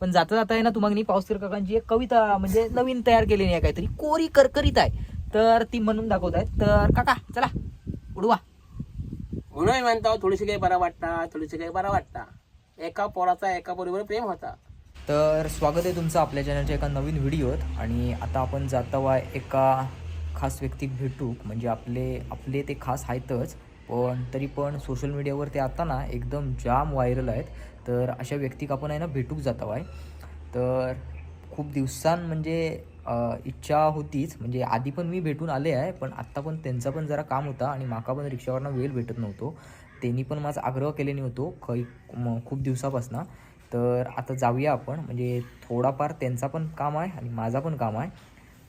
पण जाता जाता आहे ना तुम्हाला पावसकर काकांची एक कविता म्हणजे नवीन तयार केलेली आहे काहीतरी. कोरी करकरीत आहे. तर ती म्हणून दाखवत आहेत. तर काका चला उडवा. म्हणून म्हणतो थोडीशी काही बरा वाटता थोडीशी काही बरा वाटता. एका पोराचा एका बरोबर प्रेम होता. तर स्वागत आहे तुमचं आपल्या चॅनलच्या एका नवीन व्हिडिओत. आणि आता आपण जाता वा एका खास व्यक्तीक भेटूक म्हणजे आपले आपले ते खास आहेतच. पण तरी पण सोशल मीडियावर ते आता ना एकदम जाम व्हायरल आहेत. तर अशा व्यक्तीक आपण आहे ना भेटूक जाता आहे. तर खूप दिवसां म्हणजे इच्छा होतीच. म्हणजे आधी पण मी भेटून आले आहे पण आत्ता पण त्यांचा पण जरा काम होता आणि माका पण रिक्षावरनं वेळ भेटत नव्हतो. त्यांनी पण माझा आग्रह केलेली होतो काही खूप दिवसापासून. तर आता जाऊया आपण. म्हणजे थोडाफार त्यांचा पण काम आहे आणि माझा पण काम आहे.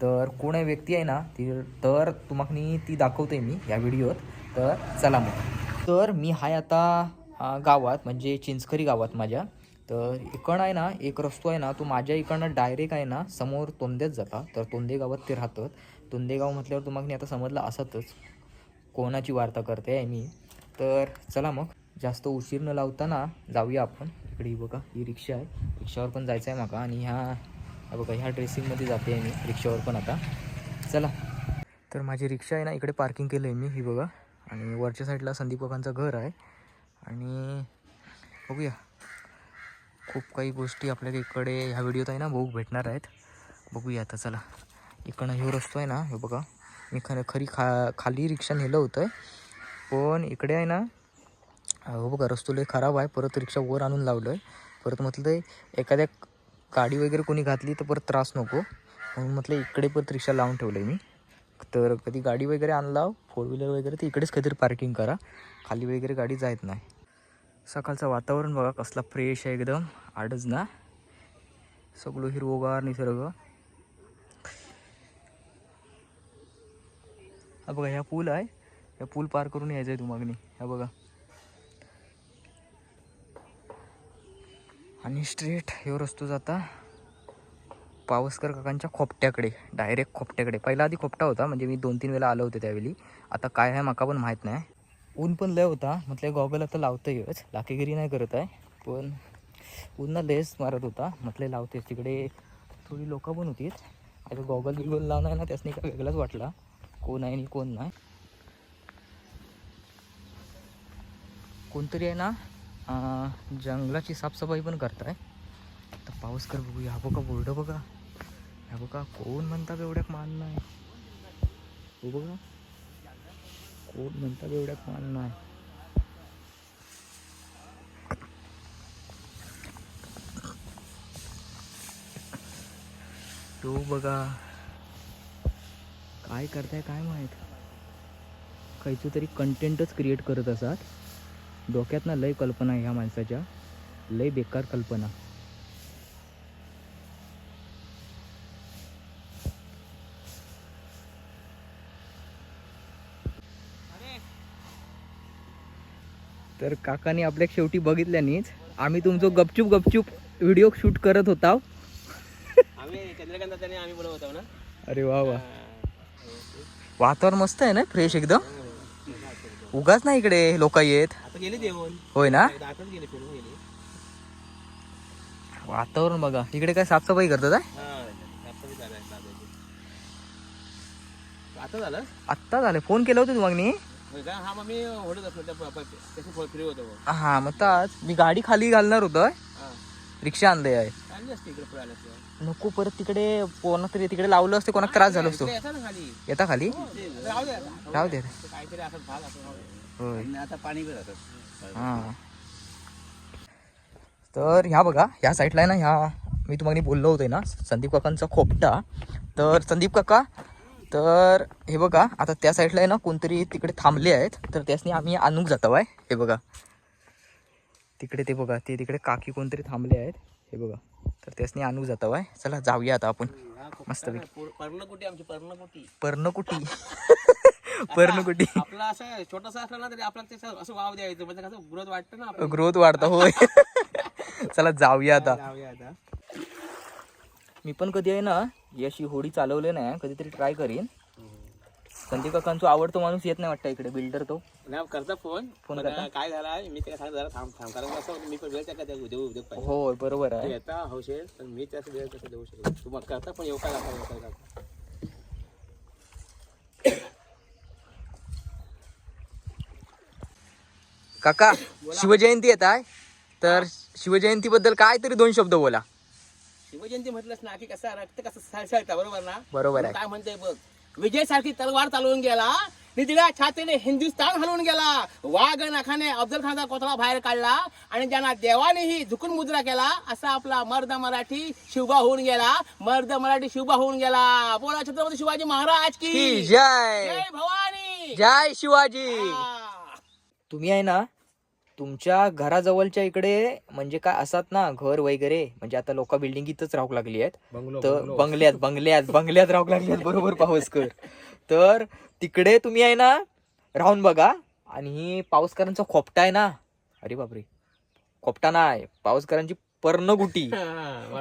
तर कोण आहे व्यक्ती आहे ना ती तर तुम्हाला ती दाखवते मी या व्हिडिओत. तर चला मग. तर मी हाय आता गावात म्हणजे चिंचखरी गावात माझ्या. तर इकडं आहे ना एक रस्तो आहे ना तो माझ्या इकडनं डायरेक्ट आहे ना समोर तोंदेच जाता. तर तोंदे गावात ते राहतात. तोंदेगाव म्हटल्यावर तुम्हाला आता समजलं असतच. कोणाची वार्ता करते आहे मी. तर चला मग जास्त उशीर न लावताना जाऊया आपण. इकडे ही बघा ही रिक्षा आहे. रिक्षावर पण जायचं आहे माका आणि ह्या बघा ह्या ड्रेसिंगमध्ये जाते आहे मी रिक्षावर पण आता. चला. तर माझी रिक्षा आहे ना इकडे पार्किंग केलं आहे मी ही बघा. आणि वरच्या साईडला संदीप काकांचं घर आहे. आणि बघूया. खूप काही गोष्टी आपल्याला इकडे ह्या व्हिडिओत आहे ना बघू भेटणार आहेत. बघूया आता चला. इकडनं ह्यो रस्तो आहे ना हे बघा. मी खरं खरी खा खाली रिक्षा नेलं होतं. पण इकडे आहे ना हो बघा रस्तो लय खराब आहे. परत रिक्षा वर आणून लावलं आहे परत म्हटलं ते एखाद्या गाडी वगैरे कोणी घातली तर परत त्रास नको. म्हणून म्हटलं इकडे परत रिक्षा लावून ठेवलं आहे मी. तर कधी गाडी वगैरे आणला फोर व्हीलर वगैरे तर इकडेच काहीतरी पार्किंग करा. खाली वगैरे गाडी जायत नाही. सकाळचं वातावरण बघा कसला फ्रेश आहे एकदम. आडच ना. सगळं हिरवगार निसर्ग. हा बघा ह्या पूल आहे. ह्या पूल पार करून यायचं आहे तुम्हाला ह्या बघा. आणि स्ट्रेट ह्यो रस्तो जाता पावसकर काकांच्या खोपट्याकडे डायरेक्ट खोपट्याकडे. पहिला आधी खोपटा होता म्हणजे मी दोन तीन वेळा आलो होते त्यावेळी. आता काय आहे माका पण माहीत नाही. ऊन पण लय होता. म्हटलं गॉगल आता लावतंयच लाकेगिरी नाही करत आहे पण ऊन लयच मारत होता. म्हटलं लावतेच तिकडे. थोडी लोकं पण होती. आता गॉगल बिगल लावणार आहे ना त्यासनी काय वेगळाच वाटला. कोण आहे आणि कोण नाही. कोणतरी आहे ना जंगलाची साफसफाई पण करताय. तर पाऊस कर बघूया ह्या बघा बोर्ड बघा. ह्या बघा कोण म्हणतात एवढ्याक मान नाही. हो बघा. कोण म्हणतात एवढ्या कोणाला नाही. तो बघा काय करताय काय माहीत? काहीचं तरी कंटेंटच क्रिएट करत असतात. डोक्यात ना लय कल्पना आहे ह्या माणसाच्या. लय बेकार कल्पना. तर काकाने आपल्या शेवटी बघितल्यानीच आम्ही तुमचं गपचूप गपचूप व्हिडिओ शूट करत होता अरे वा वा. वातावरण मस्त आहे ना फ्रेश एकदम? उगाच ना इकडे लोक येत. होय ना? वातावरण बघा. इकडे काय साफसफाई करतात आत्ता झालं. फोन केलं होतं तुम्हाला मी हा मग मी ओढत त्या त्याची होतो. हा ताच मी गाडी खाली घालणार होतं हा. रिक्षा आणले आहे नको परत तिकडे कोणा तरी तिकडे लावलं असते कोणाला त्रास झाला असतो. येता खाली. खाली? राहू दे हां. तर ह्या बघा ह्या साईडला आहे ना ह्या मी तुम्हाला बोललो होते ना संदीप काकांचा खोपटा. तर संदीप काका तर हे बघा आता त्या साईडला आहे ना कोणतरी तिकडे थांबले आहेत. तर त्यासनी आम्ही आणूक जातो आहे हे बघा. तिकडे ते बघा ते तिकडे काकी कोणतरी थांबले आहेत. हे बघा. तर त्यासनी आणूक जातो आहे चला जाऊया आता आपण. मस्तपैकी पर्णकुटी आमची पर्णकुटी. पर्णकुटी. पर्णकुटी. आपला असं छोटासा असला ना तरी आपल्याला असं वाव द्यायचं. म्हणजे कसं ग्रोथ वाटतं ना आपलं. ग्रोथ वाढता होय. चला जाऊया आता. जाऊया आता. मी पण कधी आहे ना ही अशी होडी चालवली नाही कधीतरी ट्राय करीन. संदीप काकांचा आवडतो माणूस येत नाही वाटतं इकडे बिल्डर तो. नाही करता फोन फोन पण करता? काय झाला मी त्याला सांगितलं जरा थांब थांब. कारण कसं होतं, मी पण वेळ त्या उद्योग पाहिजे. हो बरोबर तू आहे येता हौशेल पण मी त्याचा वेळ कसं देऊ शकतो तू मग करता पण येऊ काय लागता येऊ काय काका शिवजयंती येत आहे. तर शिवजयंती बद्दल काय तरी दोन शब्द बोला. शिवजयंती म्हटलंस ना की कसं रक्त कसं सळसळतं बरोबर ना? बरोबर आहे. काय म्हणते बघ विजय सारखी तलवार चालवून गेला निधड्या छातीने हिंदुस्थान हलवून गेला. वाघ नखाने अफजल खानचा कोथळा बाहेर काढला आणि ज्यांना देवानेही झुकून मुद्रा केला असा आपला मर्द मराठी शिवबा होऊन गेला. मर्द मराठी शिवबा होऊन गेला. बोला छत्रपती शिवाजी महाराज की? की जय. जय भवानी. जय शिवाजी. हा. तुम्ही आहे ना तुमच्या घराजवळच्या इकडे म्हणजे काय असतात ना घर वगैरे? म्हणजे आता लोक बिल्डिंग इथंच राहू लागली आहेत. तर बंगलो. बंगल्यात बंगल्यात बंगल्यात राहू लागली आहेत. बरोबर पावसकर तर तिकडे तुम्ही आहे ना राहून बघा. आणि ही पावसकरांचा खोपटा आहे ना. अरे बापरे. खोपटा नाही. पावसकरांची पर्णगुटी.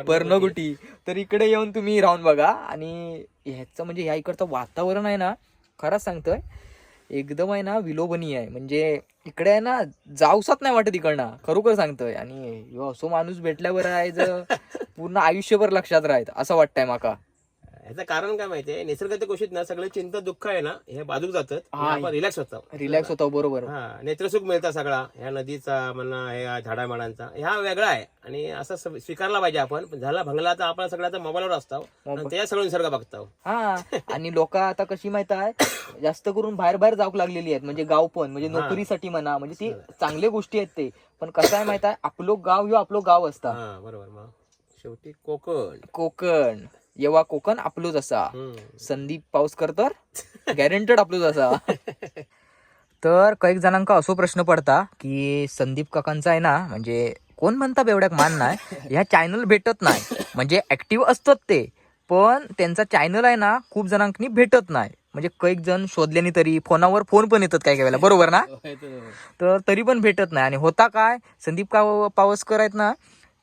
पर्णगुटी. तर इकडे येऊन तुम्ही राहून बघा. आणि ह्याचं म्हणजे ह्या इकडचं वातावरण आहे ना खरंच सांगतोय. एकदम आहे ना विलोभनीय आहे. म्हणजे इकडे आहे ना जाऊसाच नाही वाटत इकडनं. खरोखर सांगतोय. आणि असो माणूस भेटल्यावर आहे जर पूर्ण आयुष्यभर लक्षात राहत असं वाटतंय माका. ह्याचं कारण काय माहितीये? निसर्गाच्या गोष्टीत ना सगळं चिंता दुःख आहे ना हे बाजूक जातात. आणि आपण रिलॅक्स होतो. रिलॅक्स होता बरोबर. हा नेत्रसुख मिळतं सगळा. ह्या नदीचा म्हणा ह्या झाडामाडांचा ह्या वेगळा आहे. आणि असं स्व- स्वीकारला पाहिजे आपण. पण झाला भंगला तर आपण सगळ्याचा मोबाईलवर असतो. आणि त्या सगळं निसर्ग बघतो. हा आणि लोक आता कशी माहीत आहे? जास्त करून बाहेर बाहेर जाऊ लागलेली आहेत. म्हणजे गाव पण म्हणजे. नोकरीसाठी म्हणा म्हणजे ती चांगल्या गोष्टी आहेत ते. पण कसं आहे माहीत आहे? आपलं गाव ह्यो आपलं गाव असता. हा बरोबर. मग शेवटी कोकण. कोकण. येवा कोकण आपलंच असा. संदीप पाऊसकर तर? गॅरंटेड आपलंच असा. तर काही जणांका असो प्रश्न पडता की संदीप काकांचा आहे ना म्हणजे कोण म्हणता बेवड्याक मान नाही? ह्या चॅनल भेटत नाही. म्हणजे ऍक्टिव्ह असतात ते. पण त्यांचा चॅनल आहे ना खूप जणांनी भेटत नाही. म्हणजे कैक जण शोधल्याने तरी फोनावर फोन पण येतात काय काय वेळेला. बरोबर ना? तो. तर तरी पण भेटत नाही. आणि होता काय? संदीप का पावसकर आहेत ना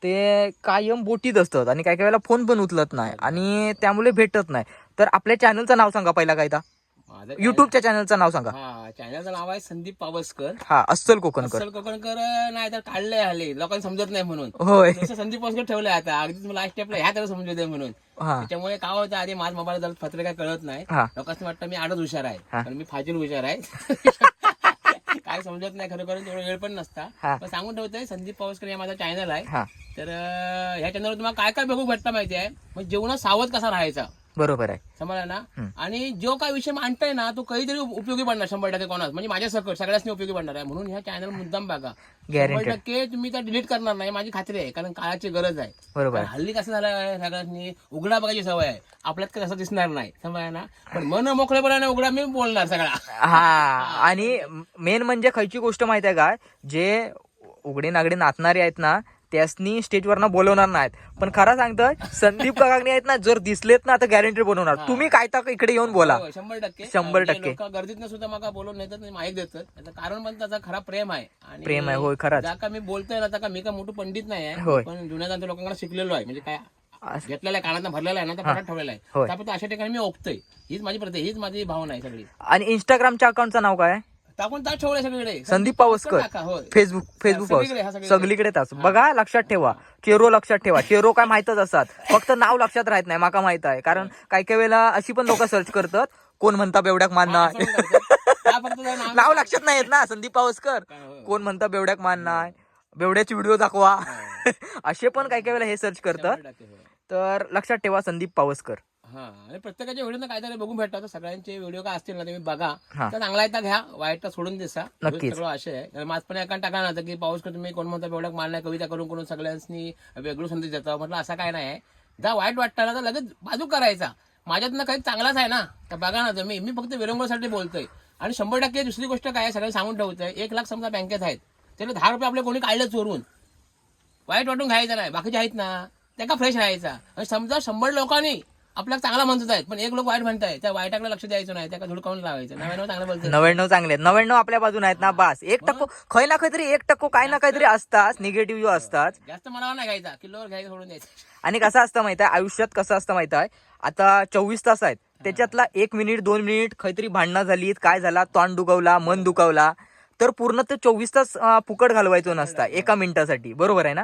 ते कायम बोटीत असतात आणि काही काही वेळेला फोन पण उचलत नाही आणि त्यामुळे भेटत नाही. तर आपल्या चॅनलचं नाव सांगा पहिला काय? माझं युट्यूबच्या चॅनलचं नाव सांगा. हा चॅनलचं नाव आहे संदीप पावसकर. हा अस्सल कोकणकर. अस्सल कोकणकर नाही तर काढलंय हल्ली. लोकांना समजत नाही म्हणून. होय. जसं संदीप पावसकर ठेवलंय आता अगदी मला स्टेपला ह्या त्याला समजू दे म्हणून. हा. त्याच्यामुळे काय होतं आधी माझ मोबाईल जर पत्र काय कळत नाही. हा. लोकांना वाटतं मी आडच हुशार आहे. हा. पण मी फाजील हुशार आहे. काय समजत नाही खरं करून तेवढा वेळ पण नसता. हा. पण सांगून ठेवतोय संदीप पावसकर या माझा चॅनल आहे. हा. तर अं, ह्या चॅनलवर तुम्हाला काय काय बघू भेटतं माहिती आहे मग जेवणात सावध कसा राहायचा? बरोबर आहे. समजला ना. आणि जो काय विषय मांडताय ना तो कधीतरी उपयोगी पडणार शंभर टक्के कोणाच म्हणजे माझ्या सकट सगळ्यांनी उपयोगी पडणार आहे. म्हणून ह्या चॅनल मुद्दाम बघा. शंभर टक्के तुम्ही त्या डिलीट करणार नाही माझी खात्री आहे. कारण काळाची गरज आहे. बरोबर हल्ली कसं झालं आहे सगळ्यांनी उघडा बघायची सवय आहे. आपल्यात काय तसं दिसणार नाही. समजा ना? पण मन मोकळेपणाने उघडा मी बोलणार सगळा. हा आणि मेन म्हणजे खयची गोष्ट माहिती आहे का? जे उघडे नागडे नाचणारे आहेत ना त्यासनी स्टेजवर ना बोलवणार नाहीत. पण खरं सांगतोय संदीप काकांनी आहेत ना जर दिसलेत ना तर गॅरंटी बनवणार हा. तुम्ही काय तर इकडे येऊन बोला. हो, शंभर टक्के. शंभर म्हणजे टक्के. गर्दीतनं सुद्धा मला बोलून आणि माहीत देतात. त्याचं कारण पण त्याचा खरा प्रेम आहे. आणि प्रेम आहे, होय, खरंच. ज्या का मी बोलतोय ना का मी का मोठं पंडित नाही. आहे. पण जुन्या जाणत्या लोकांना शिकलेलो आहे. म्हणजे काय घेतलेला आहे कानात भरलेला आहे ना तर ठेवलेला आहे. अशा ठिकाणी मी ओकतोय हीच माझी प्रति हीच माझी भावना आहे सगळी. आणि इंस्टाग्रामच्या अकाउंटचं नाव काय? टाकून सगळीकडे. संदीप पावसकर होय. फेसबुक फेसबुक सगळीकडे, हा, पाऊस सगळीकडे. सगळीकडे तास बघा लक्षात ठेवा. चेरो लक्षात ठेवा. चेरो काय माहितच असतात. फक्त नाव लक्षात राहत नाही. माका माहीत आहे. कारण काही काही वेळेला अशी पण लोक सर्च करतात. कोण म्हणता बेवड्याक मानना? असं पण करतात. त्या फक्त जरा नाव- नाव लक्षात नाही येत ना संदीप पावसकर. होय. कोण म्हणता बेवड्याक मानना? बेवड्याची व्हिडिओ दाखवा. असे पण काही काही वेळेला हे सर्च करतात. शंभर टक्के, होय. तर लक्षात ठेवा संदीप पावसकर. हा आणि प्रत्येकाच्या व्हिडिओ काहीतरी बघून भेटतात सगळ्यांचे व्हिडिओ काय असतील ना तुम्ही बघा. हा. तर चांगला तर घ्या वाईट तर सोडून देसा. नक्कीच. सगळं असे आहे. माझ पण एका टाका ना की पाऊस तुम्ही कोण म्हणता एवढ्या मारलाय कविता करून करून सगळ्यांनी वेगळं संदेश देता. म्हटलं असं काय नाही आहे. जर वाईट वाटतं ना तर लगेच बाजू करायचा. माझ्यातनं काही चांगलाच आहे ना तर बघा ना तुम्ही. मी फक्त विरंगुळ्यासाठी बोलतोय. आणि शंभर टक्के दुसरी गोष्ट काय आहे सगळं सांगून ठेवतोय. एक लाख समजा बँकेत आहेत. त्याला दहा रुपये आपले कोणी काढलं चोरून. वाईट वाटून घ्यायचं नाही. बाकीचे आहेत ना. त्या का फ्रेश राहायचा? आणि समजा शंभर लोकांनी आपल्याला चांगला म्हणतात आहेत पण एक लोक वाईट म्हणताय त्या वाईटाकडे लक्ष द्यायचं नाही त्या धुडकावून लावायचं. नव्यानं चांगलं बोलतो नव्याण्णव चांगले आहेत. नव्याण्णव आपल्या बाजून आहेत ना बास. एक टक्को खय ना काहीतरी एक टक्को काय ना काहीतरी असतात निगेटिव्ह असतात. जास्त मनावर नाही घ्यायचा. किलोवर घ्यायचं सोडून द्यायचं. आणि कसं असतं माहिती आहे? आयुष्यात कसं असतं माहिती आहे? आता चोवीस तास आहेत. त्याच्यातला एक मिनिट दोन मिनिट काहीतरी भांडणं झालीत काय झाला? तोंड दुखावला मन दुखावला. तर पूर्ण ते चोवीस तास फुकट घालवायचो नसता एका मिनिटासाठी. बरोबर आहे ना?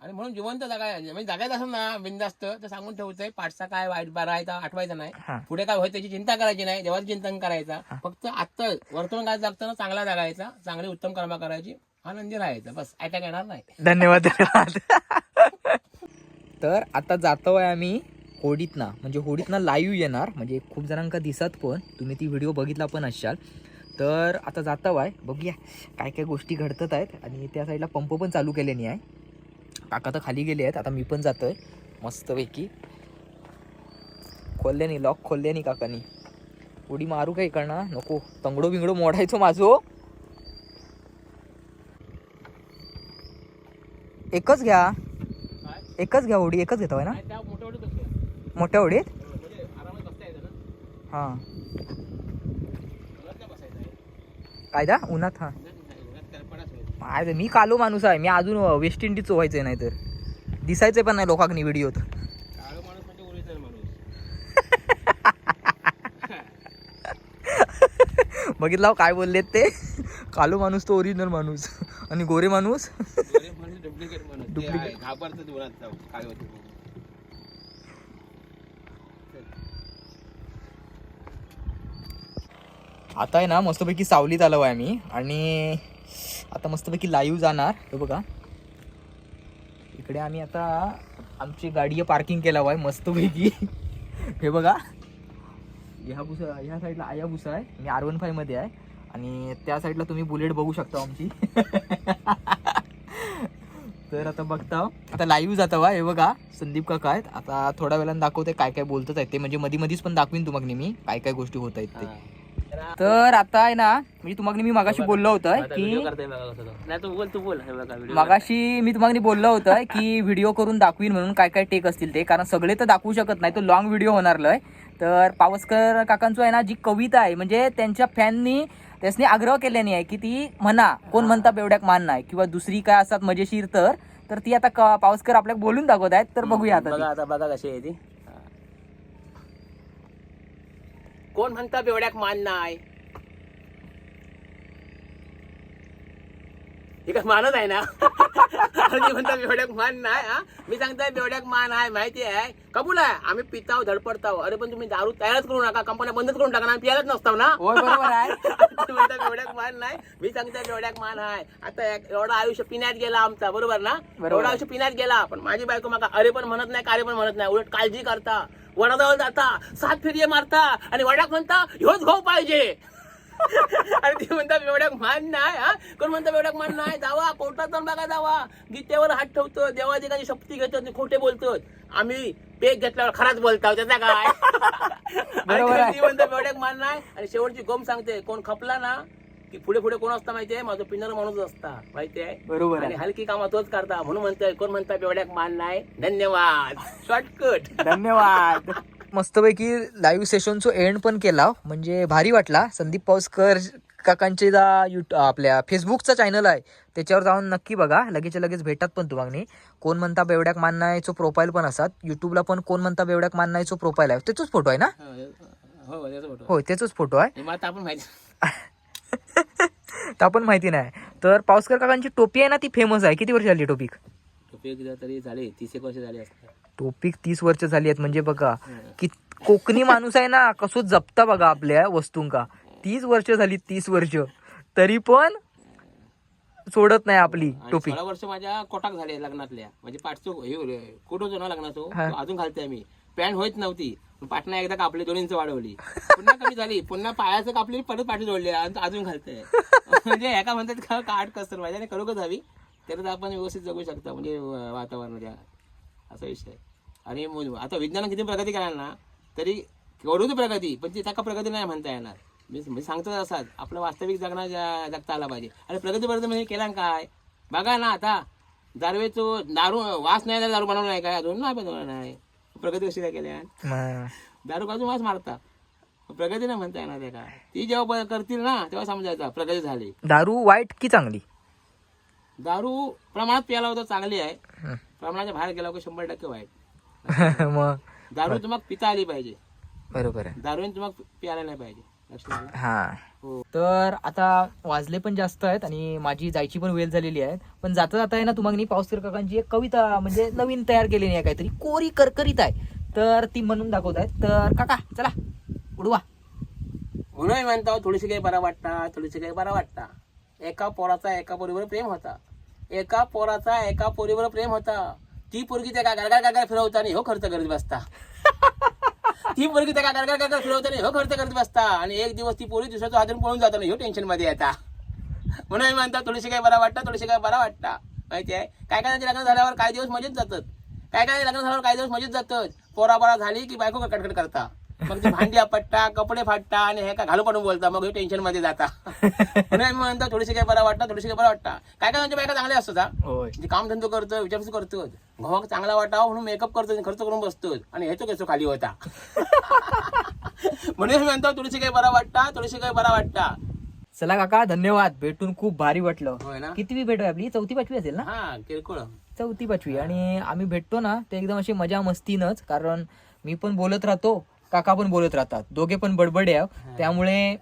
आणि म्हणून जिवंत जगाय म्हणजे जगायचं असेल ना बिंदास्त तर सांगून ठेवतोय पाठचा काय वाईट बरा आहे आठवायचा नाही. पुढे काय होय त्याची चिंता करायची नाही देवाचं चिंतन करायचा. फक्त आता वर्तमान काळात जगताना चांगला जगायचा चांगली उत्तम कर्म करायची आनंदी राहायचा बस. ऐका येणार नाही. धन्यवाद धन्यवाद. तर आता जातो आहे आम्ही होडीतनं. म्हणजे होडीतनं लाईव्ह येणार. म्हणजे खूप जणांका दिसत पण तुम्ही ती व्हिडिओ बघितला पण असाल. तर आता जातो आहे बघूया काय काय गोष्टी घडतात आहेत. आणि त्या साईडला पंप पण चालू केल्याने आहे. काका तर खाली गेले आहेत आता मी पण जातोय. मस्तपैकी. खोलल्यानी लॉक खोलल्यानी काकानी. उडी मारू काही करणार नको. तंगडो बिंगडो मोडायचो माझो. एकच घ्या. काय एकच घ्या उडी एकच घेतो ना? नाही, मोठ्या उडीत म्हणजे हां. उन्हात नाही बसायचं आहे. काय दा उन्हात हां. नाही, माहिती मी कालो माणूस आहे. मी अजून वेस्ट इंडिज व्हायचंय नाही तर दिसायचं पण नाही लोकांनी व्हिडिओत म्हणजे ओरिजिनल माणूस. बघितला काय बोललेत ते? कालो माणूस तो ओरिजिनल माणूस. आणि गोरे माणूस? डुप्लिकेट आहे, आता आहे ना मस्तपैकी सावलीत आलो आहे आम्ही. आणि आता मस्तपैकी लाईव्ह जाणार. हे बघा. इकडे आम्ही आता आमची गाडी पार्किंग केला आहे मस्तपैकी. हे बघा. ह्या बुसा ह्या साईडला आया भुसा आहे. मी आर वन फायमध्ये आहे. आणि त्या साईडला तुम्ही बुलेट बघू शकता आमची. तर आता बघता. आता लाईव्ह जाता वा हे बघा. संदीप काका आहेत. आता थोड्या वेळानं दाखवते काय काय बोलतच आहेत ते. म्हणजे मध्ये मधीच पण दाखवीन तुम्हाला मी काय काय गोष्टी होत आहेत ते. तर आता आहे ना म्हणजे तुम्हाला मी मागाशी बोललो होतं की नाही तू बोल तू बोल. बघा video मागाशी मी तुम्हाला बोललो होतं की व्हिडिओ करून दाखवीन म्हणून काय काय टेक असतील ते. कारण सगळे तर दाखवू शकत नाही तो लॉंग व्हिडिओ होणार लय तर पावसकर काकांचं आहे ना जी कविता आहे म्हणजे त्यांच्या फॅननी त्यासनी आग्रह केल्याने आहे की ती म्हणा. कोण म्हणता बेवड्याक मान नाही. किंवा दुसरी काय असतात मजेशीर तर तर ती आता पावसकर आपल्याला बोलून दाखवत आहेत तर बघूया आता. बघा आता बघा कशी आहे ती. कोण म्हणता बेवड्याक मान नाही हे मानत आहे ना? आणि म्हणता बेवड्याक मान नाही हा? मी सांगताय बेवड्याक मान आहे माहिती आहे. कबूल आहे आम्ही पिताव धडपडताव. अरे पण तुम्ही दारू तयारच करू नका कंपन्या बंदच करून टाका ना आम्ही पियालाच नसताव ना? होय बरोबर आहे. तुम्ही म्हणता बेवड्याक मान नाही. मी सांगताय बेवड्याक मान आहे. आता एवढं आयुष्य पिण्यात गेला आमचा बरोबर ना. एवढं आयुष्य पिण्यात गेला पण माझी बायको माका अरे पण म्हणत नाही कार्य पण म्हणत नाही उलट काळजी करता. वडाजवळ जाता सात फेरिये मारता आणि वडाक म्हणता ह्योच भाऊ पाहिजे. आणि ती म्हणता बेवड्याक मान नाही हा? कोण म्हणता बेवड्याक मान नाही जावा कोर्टात जाऊन बघा जावा. गीतेवर हात ठेवतो देवाची काही शक्ती घेतो खोटे बोलतो आम्ही पेक घेतल्यावर खराच बोलतो त्याचा काय? ती म्हणता बेवड्याक मान नाही. आणि शेवटची गोम सांगते कोण खपला ना की पुढे पुढे कोण असता माहितीये? माझा पिनर माणूस असता माहितीये? बरोबर आणि हलकी कामा तोच करता. म्हणून म्हणतोय कोण म्हणता बेवड्याक मान नाही? धन्यवाद. शॉर्टकट. धन्यवाद. मस्तपैकी लाईव्ह सेशनचं एंड पण केला. म्हणजे भारी वाटला. संदीप पावसकर काकांचे जा युट आपल्या फेसबुकचा चॅनल आहे. त्याच्यावर जाऊन नक्की बघा. लगेच लगेच भेटतात पण तुम्हाला कोण म्हणता बेवड्याक माननायचो प्रोफाईल पण असतात. युट्यूबला पण कोण म्हणता बेवड्याक माननायचो प्रोफाईल आहे. त्याचोच फोटो आहे ना? हो फोटो होय त्याचोच फोटो आहे. हे मला आपण माहिती तर आपण माहिती नाही. तर पावसकर काकांची टोपी आहे ना ती फेमस आहे. किती वर्ष झाली टोपिक? उपयोग तरी झाले. तीस एक वर्ष झाले असतात टोपिक तीस वर्ष झाली आहेत म्हणजे बघा की कोकणी माणूस आहे ना कसो जपता बघा आपल्या वस्तूंका. तीस वर्ष झाली तीस वर्ष. तरी पण सोडत नाही आपली टोपी सोळा वर्ष माझ्या कोटाक झाले लग्नातल्या. म्हणजे पाठचो कुठं होतो ना लग्नाचो? हा. अजून घालते आम्ही. पॅन्ट होत नव्हती. पाटणा एकदा कापली दोन इंच वाढवली. पुन्हा कमी झाली. पुन्हा पायाचं कापली परत पाठी जोडली. आणि अजून घालते. म्हणजे एका म्हणतात का काट कसर. माझ्याने करू हवी तर आपण व्यवस्थित जगू शकता म्हणजे वातावरणाच्या. असा विषय आहे. आणि मु- आता विज्ञान किती प्रगती करायला ना तरी करू प्रगती? पण ती त्याका प्रगती नाही म्हणता येणार. मी मी सांगतो असाच आपलं वास्तविक जगणं जा- जगता आला पाहिजे. आणि प्रगती प्रगती म्हणजे केला काय? बघा ना आता दारवेचो दारू वास नाही दारू बनवला नाही काय? अजून नाही बनवला नाही. प्रगती कशी काय केल्या दारू काजू मास मारता. प्रगती नाही म्हणता येणार त्या का? ती जेव्हा करतील ना तेव्हा समजायचा प्रगती झाली. दारू वाईट की चांगली? दारू प्रमाणात प्यायला होतं चांगली आहे. प्रमाणाच्या बाहेर गेला की शंभर टक्के वाईट. मग. दारू तुम्हाला पिता आली पाहिजे. बरोबर आहे. दारूने तुम्हाला प्यायला नाही पाहिजे. लक्षात आलं? हा. हो. तर आता वाजले पण जास्त आहेत आणि माझी जायची पण वेळ झालेली आहे. पण जाता जाता आहे ना तुम्हाला पावसकर काकांची एक कविता म्हणजे नवीन तयार केलेली आहे काहीतरी. कोरी करकरीत आहे. तर ती म्हणून दाखवत आहेत. तर काका चला. उडवा. म्हणून म्हणतो थोडीशी काही बरा वाटता थोडीशी काही बरा वाटता. एका पोराचा एका पोरीवर प्रेम होता. एका पोराचा एका पोरीवर प्रेम होता. ती पोरगी त्या गारगार गारगार फिरवता आणि हो खर्च करत बसता. ती पोरगी त्या गारगार गारगार फिरवता आणि हो खर्च करत बसता. आणि एक दिवस ती पोरी दुसऱ्याच्या हातून पळून जाताना ह्यो टेन्शनमध्ये येता. म्हणून मी म्हणता थोडीशी काही बरा वाटता? थोडीशी काही बरा वाटता? माहिती आहे? काय काय लग्न झाल्यावर काही दिवस मजेत जातात. काय काय लग्न झाल्यावर काही दिवस मजेत जातात. पोरा बरा झाली की बायको कटकट करता. मग ते भांडी आपटता कपडे फाटता आणि हे काय घालू पडून बोलता? मग हे टेन्शनमध्ये जाता. म्हणून मी म्हणतो थोडीशी काही बरा वाटता थोडीशी काही बरा वाटता. काय काय त्यांच्या बायका चांगल्या असतात म्हणजे काम धंदो करतो विचारपूस करतो भावाक चांगला वाटावा म्हणून मेकअप करतो खर्च करून बसतो आणि ह्याचो केसो खाली होता. म्हणून मी म्हणतो थोडीशी काही बरा वाटता थोडीशी काही बरा वाटता. चला काका धन्यवाद. भेटून खूप भारी वाटलं. होय ना? कितवी भेट आपली? चौथी पाचवी असेल ना? हा किरकोळ. चौथी पाचवी. आणि आम्ही भेटतो ना ते एकदम अशी मजा मस्तीनच. कारण मी पण बोलत राहतो काका पण बोलत राहतात. दोघे पण बडबडे आहे त्यामुळे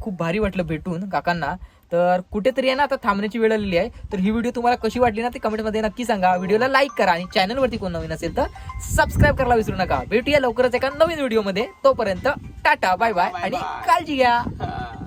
खूप भारी वाटलं भेटून काकांना. तर कुठेतरी आहे ना आता थांबण्याची वेळ आलेली आहे. तर ही व्हिडिओ तुम्हाला कशी वाटली ना ते कमेंटमध्ये नक्की सांगा. व्हिडिओला लाईक करा आणि चॅनलवरती कोण नवीन असेल तर सबस्क्राईब करायला विसरू नका. भेटूया लवकरच एका नवीन व्हिडिओमध्ये. तोपर्यंत टाटा बाय बाय आणि. काळजी घ्या.